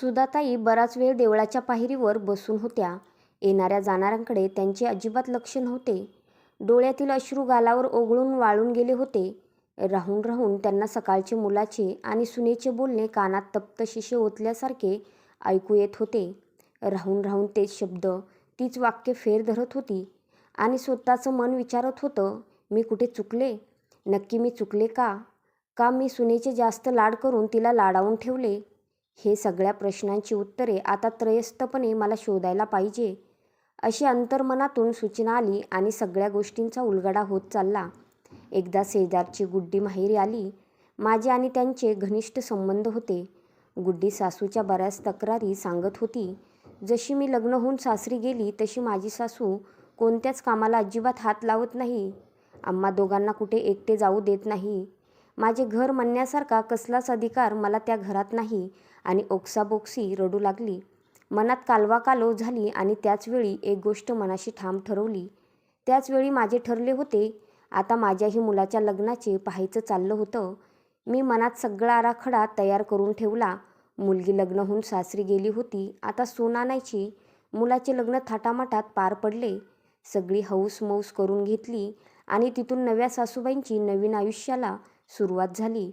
सुधाताई बराच वेळ देवळाच्या पायरीवर बसून होत्या. येणाऱ्या जाणाऱ्यांकडे त्यांचे अजिबात लक्ष नव्हते. डोळ्यातील अश्रू गालावर ओघळून वाळून गेले होते. राहून राहून त्यांना सकाळचे मुलाचे आणि सुनेचे बोलणे कानात तप्त शिशे ओतल्यासारखे ऐकू येत होते. राहून राहून तेच शब्द तीच वाक्य फेर धरत होती आणि स्वतःचं मन विचारत होतं मी कुठे चुकले? नक्की मी चुकले का? का मी सुनेचे जास्त लाड करून तिला लाडावून ठेवले? हे सगळ्या प्रश्नांची उत्तरे आता त्रयस्थपणे मला शोधायला पाहिजे. अशी अंतर्मनातून सूचना आली आणि सगळ्या गोष्टींचा उलगडा होत चालला. एकदा शेजारची गुड्डी माहेरी आली. माझे आणि त्यांचे घनिष्ठ संबंध होते. गुड्डी सासूच्या बऱ्याच तक्रारी सांगत होती. जशी मी लग्न होऊन सासरी गेली तशी माझी सासू कोणत्याच कामाला अजिबात हात लावत नाही. आम्हा दोघांना कुठे एकटे जाऊ देत नाही. माझे घर म्हणण्यासारखा कसलाच अधिकार मला त्या घरात नाही. आणि ओक्साबोक्सी रडू लागली. मनात कालवा कालव झाली आणि त्याचवेळी एक गोष्ट मनाशी ठाम ठरवली. त्याचवेळी माझे ठरले होते. आता माझ्याही मुलाच्या लग्नाचे पाहायचं चाललं होतं. मी मनात सगळा आराखडा तयार करून ठेवला. मुलगी लग्न होऊन सासरी गेली होती. आता सून आणायची मुलाचे लग्न थाटामाटात पार पडले. सगळी हौस मौस करून घेतली आणि तिथून नव्या सासूबाईंची नवीन आयुष्याला सुरुवात झाली.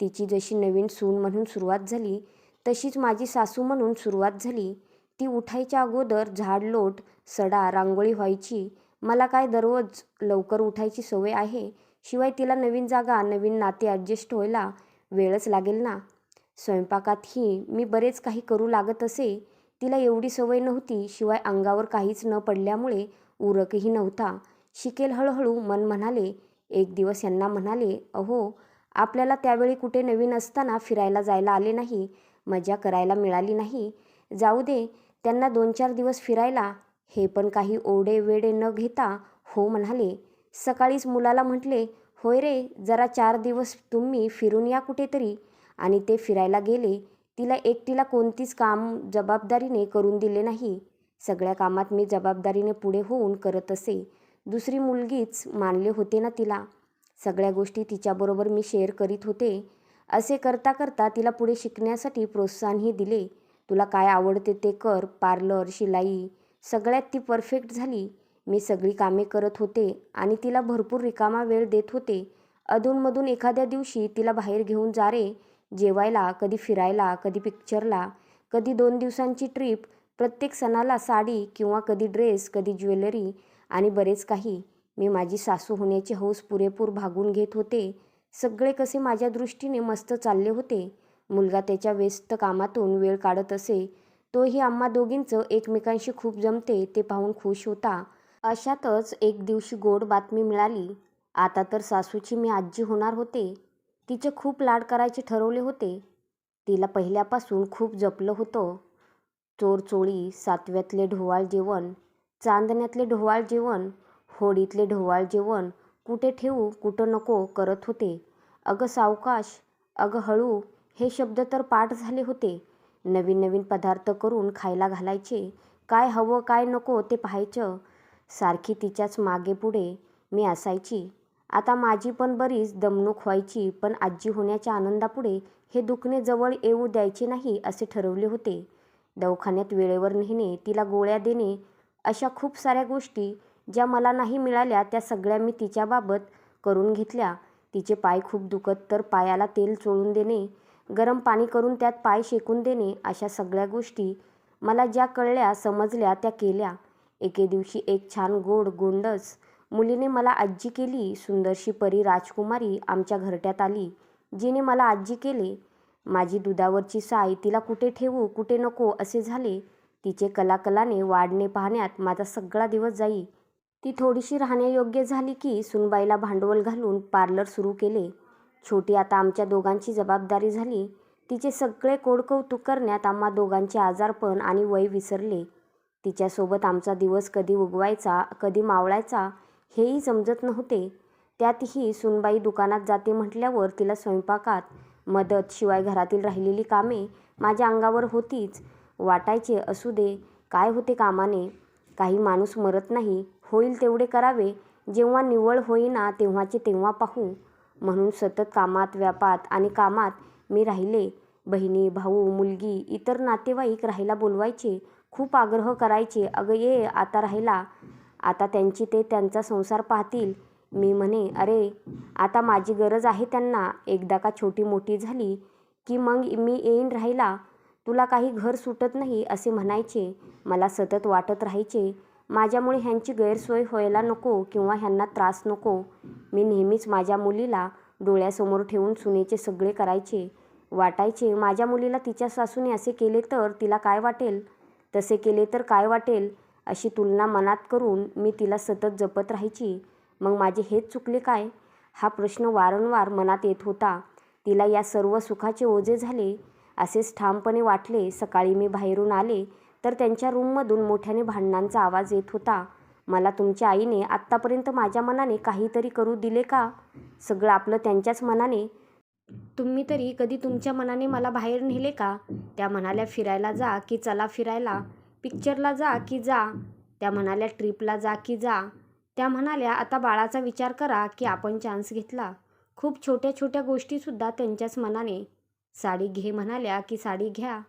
तिची जशी नवीन सून म्हणून सुरुवात झाली तशीच माझी सासू म्हणून सुरुवात झाली. ती उठायच्या अगोदर झाडलोट सडा रांगोळी व्हायची. मला काय दररोज लवकर उठायची सवय आहे? शिवाय तिला नवीन जागा नवीन नाते ॲडजस्ट व्हायला वेळच लागेल ना? स्वयंपाकातही मी बरेच काही करू लागत असे. तिला एवढी सवय नव्हती शिवाय अंगावर काहीच न पडल्यामुळे उरकही नव्हता. शिकेल हळूहळू मन म्हणाले. एक दिवस यांना म्हणाले अहो आपल्याला त्यावेळी कुठे नवीन असताना फिरायला जायला आले नाही. मजा करायला मिळाली नाही. जाऊ दे त्यांना दोन चार दिवस फिरायला. हे पण काही ओढे वेडे न घेता हो म्हणाले. सकाळीच मुलाला म्हटले होय रे जरा चार दिवस तुम्ही फिरून या कुठेतरी. आणि ते फिरायला गेले. तिला एकटीला कोणतीच काम जबाबदारीने करून दिले नाही. सगळ्या कामात मी जबाबदारीने पुढे होऊन करत असे. दुसरी मुलगीच मानले होते ना तिला. सगळ्या गोष्टी तिच्याबरोबर मी शेअर करीत होते. असे करता करता तिला पुढे शिकण्यासाठी प्रोत्साहनही दिले. तुला काय आवडते ते कर पार्लर शिलाई सगळ्यात ती परफेक्ट झाली. मी सगळी कामे करत होते आणि तिला भरपूर रिकामा वेळ देत होते. अधूनमधून एखाद्या दिवशी तिला बाहेर घेऊन जा रे. जेवायला कधी फिरायला कधी पिक्चरला कधी दोन दिवसांची ट्रीप प्रत्येक सणाला साडी किंवा कधी ड्रेस कधी ज्वेलरी आणि बरेच काही. मी माझी सासू होण्याची हौस पुरेपूर भागून घेत होते. सगळे कसे माझ्या दृष्टीने मस्त चालले होते. मुलगा त्याच्या व्यस्त कामातून वेळ काढत असे. तोही आम्हा दोघींचं एकमेकांशी खूप जमते ते पाहून खुश होता. अशातच एक दिवशी गोड बातमी मिळाली. आता तर सासूची मी आजी होणार होते. तिचे खूप लाड करायचे ठरवले होते. तिला पहिल्यापासून खूप जपलं होतं. चोरचोळी सातव्यातले ढोवाळ जेवण चांदण्यातले ढोवाळ जेवण होडीतले ढोवाळ जेवण कुठे ठेवू कुठं नको करत होते. अगं सावकाश अगं हळू हे शब्द तर पाठ झाले होते. नवीन नवीन पदार्थ करून खायला घालायचे. काय हवं काय नको ते पाहायचं. सारखी तिच्याच मागे पुढे मी असायची. आता माझी पण बरीच दमणूक व्हायची पण आजी होण्याच्या आनंदापुढे हे दुखणे जवळ येऊ द्यायचे नाही असे ठरवले होते. दवाखान्यात वेळेवर नेणे तिला गोळ्या देणे अशा खूप साऱ्या गोष्टी ज्या मला नाही मिळाल्या त्या सगळ्या मी तिच्याबाबत करून घेतल्या. तिचे पाय खूप दुखत तर पायाला तेल चोळून देणे गरम पाणी करून त्यात पाय शेकून देणे अशा सगळ्या गोष्टी मला ज्या कळल्या समजल्या त्या केल्या. एके दिवशी एक छान गोड गोंडस मुलीने मला आजी केली. सुंदरशी परी राजकुमारी आमच्या घरट्यात आली. जिने मला आजी केले. माझी दुधावरची साय तिला कुठे ठेवू कुठे नको असे झाले. तिचे कलाकलाने वाढणे पाहण्यात माझा सगळा दिवस जाई. ती थोडीशी राहण्यायोग्य झाली की सुनबाईला भांडवल घालून पार्लर सुरू केले. छोटी आता आमच्या दोघांची जबाबदारी झाली. तिचे सगळे कोडकौतुक करण्यात आम्हा दोघांचे आजारपण आणि वय विसरले. तिच्यासोबत आमचा दिवस कधी उगवायचा कधी मावळायचा हेही समजत नव्हते. त्यातही सुनबाई दुकानात जाते म्हटल्यावर तिला स्वयंपाकात मदत शिवाय घरातील राहिलेली कामे माझ्या अंगावर होतीच. वाटायचे असू दे काय होते कामाने? काही माणूस मरत नाही. होईल तेवढे करावे. जेव्हा निव्वळ होईना तेव्हाचे तेव्हा पाहू. म्हणून सतत कामात व्यापात आणि कामात मी राहिले. बहिणी भाऊ मुलगी इतर नातेवाईक राहायला बोलवायचे. खूप आग्रह करायचे. अगं ये आता राहिला. आता त्यांची ते त्यांचा संसार पाहतील. मी म्हणे अरे आता माझी गरज आहे त्यांना. एकदा का छोटी मोठी झाली की मग मी येईन राहिला. तुला काही घर सुटत नाही असे म्हणायचे. मला सतत वाटत राहायचे. माझ्यामुळे ह्यांची गैरसोय व्हायला नको किंवा ह्यांना त्रास नको. मी नेहमीच माझ्या मुलीला डोळ्यासमोर ठेवून सुनेचे सगळे करायचे वाटायचे. माझ्या मुलीला तिच्या सासूने असे केले तर तिला काय वाटेल? तसे केले तर काय वाटेल? अशी तुलना मनात करून मी तिला सतत जपत राहायची. मग माझे हेच चुकले काय? हा प्रश्न वारंवार मनात येत होता. तिला या सर्व सुखाचे ओझे झाले. असेच ठामपणे वाटले. सकाळी मी बाहेरून आले. तर त्यांच्या रूममधून मोठ्याने भांडणांचा आवाज येत होता. मला तुमच्या आईने आत्तापर्यंत माझ्या मनाने काहीतरी करू दिले का? सगळं आपलं त्यांच्याच मनाने. तुम्ही तरी कधी तुमच्या मनाने मला बाहेर नेले का? त्या म्हणाल्या फिरायला जा की चला फिरायला. पिक्चरला जा की जा. त्या म्हणाल्या ट्रिपला जा की जा. त्या म्हणाल्या आता बाळाचा विचार करा की आपण चान्स घेतला. खूप छोट्या छोट्या गोष्टीसुद्धा त्यांच्याच मनाने. साडी घे म्हणाल्या की साडी घ्या.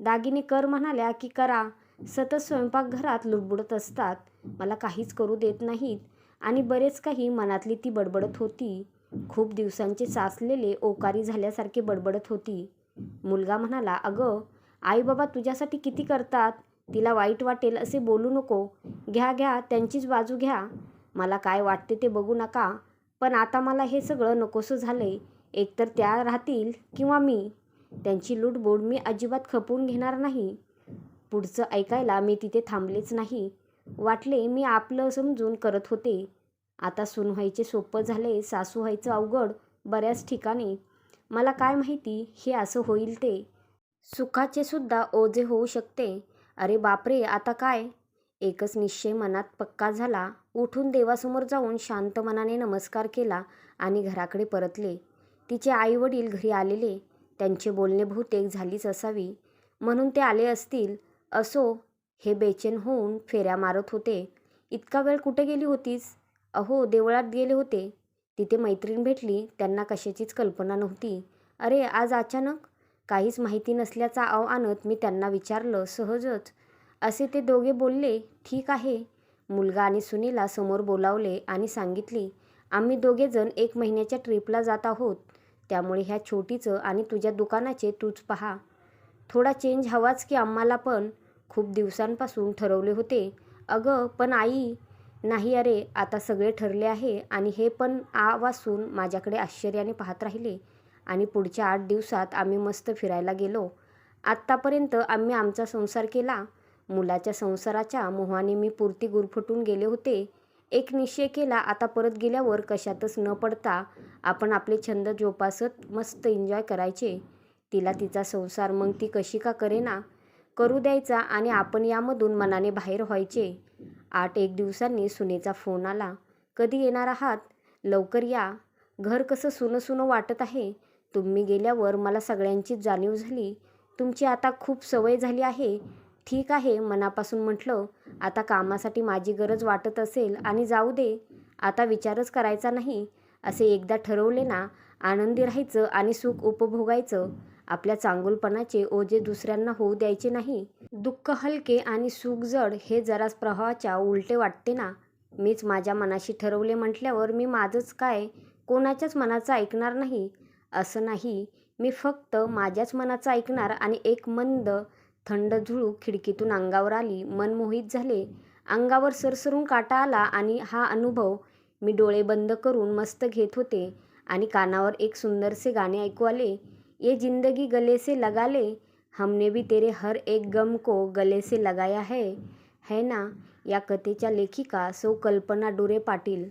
दागिने कर म्हणाल्या की करा. सतत स्वयंपाकघरात लुडबुडत असतात. मला काहीच करू देत नाहीत. आणि बरेच काही मनातली ती बडबडत होती. खूप दिवसांचे साचलेले ओकारी झाल्यासारखे बडबडत होती. मुलगा म्हणाला अगं आई बाबा तुझ्यासाठी किती करतात? तिला वाईट वाटेल असे बोलू नको. घ्या घ्या त्यांचीच बाजू घ्या. मला काय वाटते ते बघू नका. पण आता मला हे सगळं नकोसं झालं आहे एकतर त्या राहतील किंवा मी. त्यांची लूटबोड मी अजिबात खपवून घेणार नाही. पुढचं ऐकायला मी तिथे थांबलेच नाही. वाटले मी आपलं समजून करत होते. आता सून व्हायचे सोपं झाले सासू व्हायचं अवघड बऱ्याच ठिकाणी. मला काय माहिती हे असं होईल ते. सुखाचे सुद्धा ओझे होऊ शकते. अरे बापरे आता काय? एकच निश्चय मनात पक्का झाला. उठून देवासमोर जाऊन शांत मनाने नमस्कार केला आणि घराकडे परतले. तिचे आईवडील घरी आलेले. त्यांचे बोलणे बहुतेक झालीच असावी. म्हणून ते आले असतील. असो हे बेचैन होऊन फेऱ्या मारत होते. इतका वेळ कुठे गेली होतीस? अहो देवळात गेले होते. तिथे मैत्रीण भेटली. त्यांना कशाचीच कल्पना नव्हती. अरे आज अचानक? काहीच माहिती नसल्याचा आव आणत मी त्यांना विचारलं सहजच. असे ते दोघे बोलले ठीक आहे. मुलगा आणि सुनीला समोर बोलावले आणि सांगितली आम्ही दोघेजण एक महिन्याच्या ट्रिपला जात आहोत. त्यामुळे ह्या छोटीचं आणि तुझ्या दुकानाचे तूच पहा. थोडा चेंज हवाच की आम्हाला पण. खूप दिवसांपासून ठरवले होते. अगं पण आई नाही अरे आता सगळे ठरले आहे आणि हे पण आ वासून माझ्याकडे आश्चर्याने पाहत राहिले. आणि पुढच्या आठ दिवसात आम्ही मस्त फिरायला गेलो. आत्तापर्यंत आम्ही आमचा संसार केला. मुलाच्या संसाराच्या मोहाने मी पुरती गुरफटून गेले होते. एक निश्चय केला आता परत गेल्यावर कशातच न पडता आपण आपले छंद जोपासत मस्त एन्जॉय करायचे. तिला तिचा संसार मग ती कशी का करेना? करू द्यायचा आणि आपण यामधून मनाने बाहेर व्हायचे. आठ एक दिवसांनी सुनेचा फोन आला. कधी येणार आहात? लवकर या. घर कसं सुनं सुनं वाटत आहे? तुम्ही गेल्यावर मला सगळ्यांचीच जाणीव झाली. तुमची आता खूप सवय झाली आहे. ठीक आहे मनापासून म्हटलं आता कामासाठी माझी गरज वाटत असेल आणि जाऊ दे आता विचारच करायचा नाही. असे एकदा ठरवले ना आनंदी राहायचं आणि सुख उपभोगायचं. आपल्या चांगुलपणाचे ओझे दुसऱ्यांना होऊ द्यायचे नाही. दुःख हलके आणि सुख जड हे जरा प्रवाहाच्या उलटे वाटते ना. मीच माझ्या मनाशी ठरवले म्हटल्यावर मी माझंच काय? कोणाच्याच मनाचं ऐकणार नाही. असं नाही. मी फक्त माझ्याच मनाचं ऐकणार आणि एक मंद थंड झुळूक खिडकीतून अंगावर आली मन मोहित झाले. अंगावर सरसरून काटा आला आणि हा अनुभव मी डोळे बंद करून मस्त घेत होते आणि कानावर एक सुंदरसे गाणे ऐकू आले. ये जिंदगी गले से लगा ले हमने भी तेरे हर एक गम को गले से लगाया है है ना? या कथेच्या लेखिका सौ कल्पना डोरे पाटील.